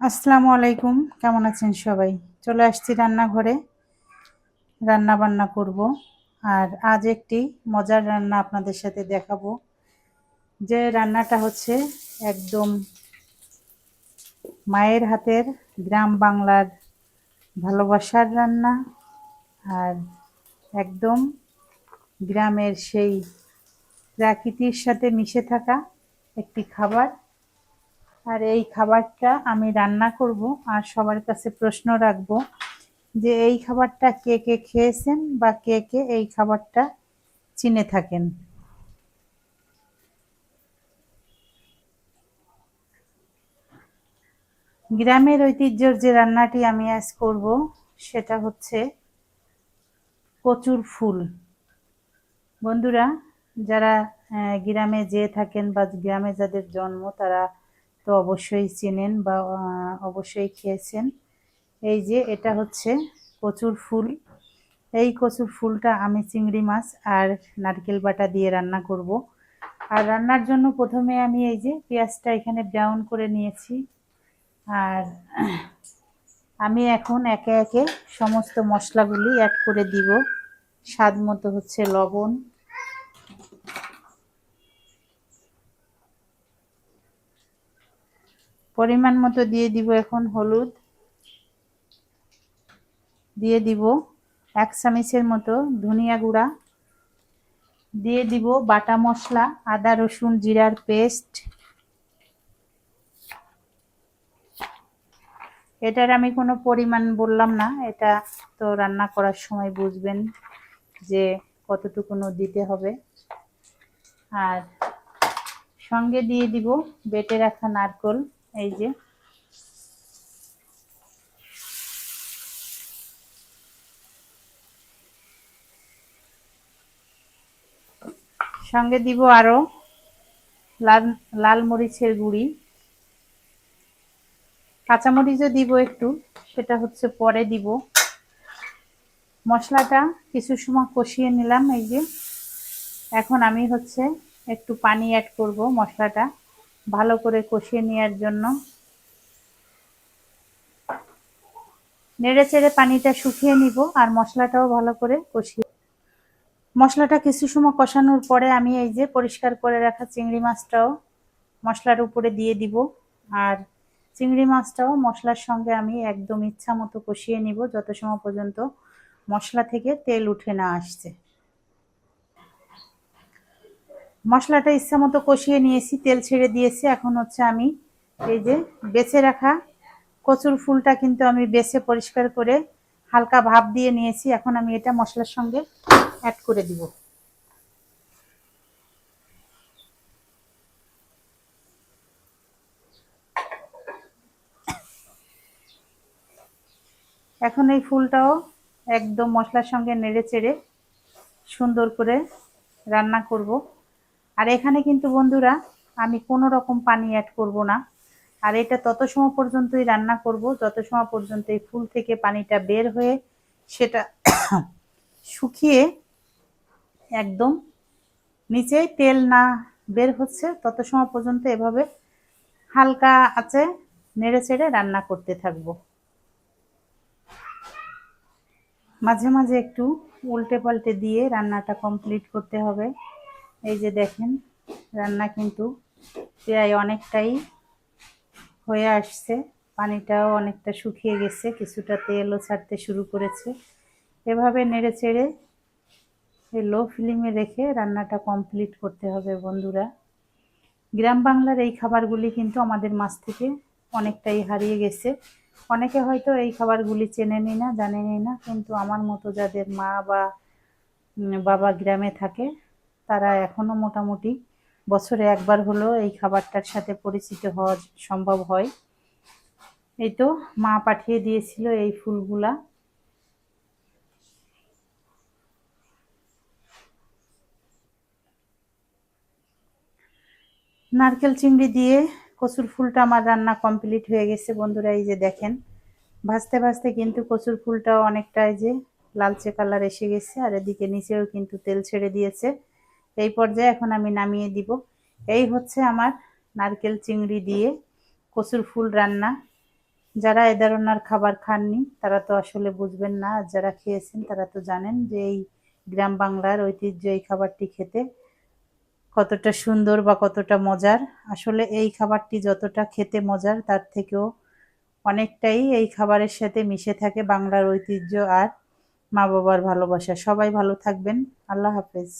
আসসালামু আলাইকুম। কেমন আছেন সবাই? চলে আসছি রান্নাঘরে। রান্না বান্না করব। আর আজ একটি মজার রান্না আপনাদের সাথে দেখাবো। যে রান্নাটা হচ্ছে একদম মায়ের হাতের গ্রাম বাংলার ভালোবাসার রান্না। আর একদম গ্রামের সেই প্রাকৃতির সাথে মিশে থাকা একটি খাবার। আর এই খাবারটা আমি রান্না করব আর সবার কাছে প্রশ্ন রাখব যে এই খাবারটা কে কে খেয়েছেন বা কে কে এই খাবারটা চিনে থাকেন? গ্রামের ঐতিহ্যর যে রান্নাটি আমি আজ করব, সেটা হচ্ছে কচুর ফুল। বন্ধুরা, যারা গ্রামে যেয়ে থাকেন বা গ্রামে যাদের জন্ম, তারা তো অবশ্যই চেনেন বা অবশ্যই খেয়েছেন। এই যে এটা হচ্ছে কচুর ফুল। এই কচুর ফুলটা আমি চিংড়ি মাছ আর নারকেল বাটা দিয়ে রান্না করব। আর রান্নার জন্য প্রথমে আমি এই যে পেঁয়াজটা এখানে ব্রাউন করে নিয়েছি। আর আমি এখন একে একে সমস্ত মশলাগুলি অ্যাড করে দিব। স্বাদ মতো হচ্ছে লবণ পরিমাণ মতো দিয়ে দিব এখন হলুদ। দিয়ে দিব এক চামিচের মতো ধনিয়া গুঁড়া। দিয়ে দিব বাটা মশলা, আদা, রসুন, জিরার পেস্ট। এটার আমি কোনো পরিমাণ বললাম না, এটা তো রান্না করার সময় বুঝবেন যে কতটুকুনো দিতে হবে। আর সঙ্গে দিয়ে দিব বেটে রাখা নারকল। এই যে। সঙ্গে দিব আরও লাল লাল মরিচের গুঁড়ি। কাঁচামরিচও দিব একটু, সেটা হচ্ছে পরে দিব। মশলাটা কিছু সময় কষিয়ে নিলাম, এই যে। এখন আমি হচ্ছে একটু পানি অ্যাড করব মশলাটা। ভালো করে কষিয়ে নেওয়ার জন্য। নেড়ে চেড়ে পানিটা শুকিয়ে নিব আর মশলাটাও ভালো করে কষিয়ে। মশলাটা কিছু সময় কষানোর পরে আমি এই যে পরিষ্কার করে রাখা চিংড়ি মাছটাও মশলার উপরে দিয়ে দিব। আর চিংড়ি মাছটাও মশলার সঙ্গে আমি একদম ইচ্ছা মতো কষিয়ে নিব, যত সময় পর্যন্ত মশলা থেকে তেল উঠে না আসছে। মশলাটা ইচ্ছা মতো কষিয়ে নিয়েছি, তেল ছেড়ে দিয়েছি। এখন হচ্ছে আমি এই যে বেছে রাখা কচুর ফুলটা কিন্তু আমি বেছে পরিষ্কার করে হালকা ভাপ দিয়ে নিয়েছি। এখন আমি এটা মশলার সঙ্গে অ্যাড করে দিব। এখন এই ফুলটাও একদম মশলার সঙ্গে নেড়ে চেড়ে সুন্দর করে রান্না করব। আর এখানে কিন্তু বন্ধুরা, আমি কোনো রকম পানি অ্যাড করব না। আর এটা তত সময় পর্যন্তই রান্না করব, যত সময় পর্যন্ত এই ফুল থেকে পানিটা বের হয়ে সেটা শুকিয়ে একদম নিচে তেল না বের হচ্ছে, তত সময় পর্যন্ত এভাবে হালকা আছে, নেড়ে চেড়ে রান্না করতে থাকব। মাঝে মাঝে একটু উল্টে পাল্টে দিয়ে রান্নাটা কমপ্লিট করতে হবে। এই যে দেখেন, রান্না কিন্তু প্রায় অনেকটাই হয়ে আসছে। পানিটাও অনেকটা শুকিয়ে গেছে, কিছুটা তেলও ছাড়তে শুরু করেছে। এভাবে নেড়ে চেড়ে এই লো ফ্লেমে রেখে রান্নাটা কমপ্লিট করতে হবে বন্ধুরা। গ্রাম বাংলার এই খাবারগুলি কিন্তু আমাদের মাছ থেকে অনেকটাই হারিয়ে গেছে। অনেকে হয়তো এই খাবারগুলি চেনেনি না জানেনি না, কিন্তু আমার মতো যাদের মা বা বাবা গ্রামে থাকে তারা এখনও মোটামুটি বছরে একবার হলেও এই খাবারটার সাথে পরিচিত হওয়া সম্ভব হয়। এই তো মা পাঠিয়ে দিয়েছিল এই ফুলগুলা। নারকেল চিংড়ি দিয়ে কচুর ফুলটা আমার রান্না কমপ্লিট হয়ে গেছে বন্ধুরা, এই যে দেখেন। ভাজতে ভাজতে কিন্তু কচুর ফুলটাও অনেকটা এই যে লালচে কালার এসে গেছে, আর এদিকে নিচেও কিন্তু তেল ছেড়ে দিয়েছে। এই পর্যায়ে এখন আমি নামিয়ে দিব। এই হচ্ছে আমার নারকেল চিংড়ি দিয়ে কচুর ফুল রান্না। যারা এ ধরনের খাবার খাননি, তারা তো আসলে বুঝবেন না। আর যারা খেয়েছেন, তারা তো জানেন যে এই গ্রাম বাংলার ঐতিহ্য এই খাবারটি খেতে কতটা সুন্দর বা কতটা মজার। আসলে এই খাবারটি যতটা খেতে মজার, তার থেকেও অনেকটাই এই খাবারের সাথে মিশে থাকে বাংলার ঐতিহ্য আর মা বাবার ভালোবাসা। সবাই ভালো থাকবেন। আল্লাহ হাফেজ।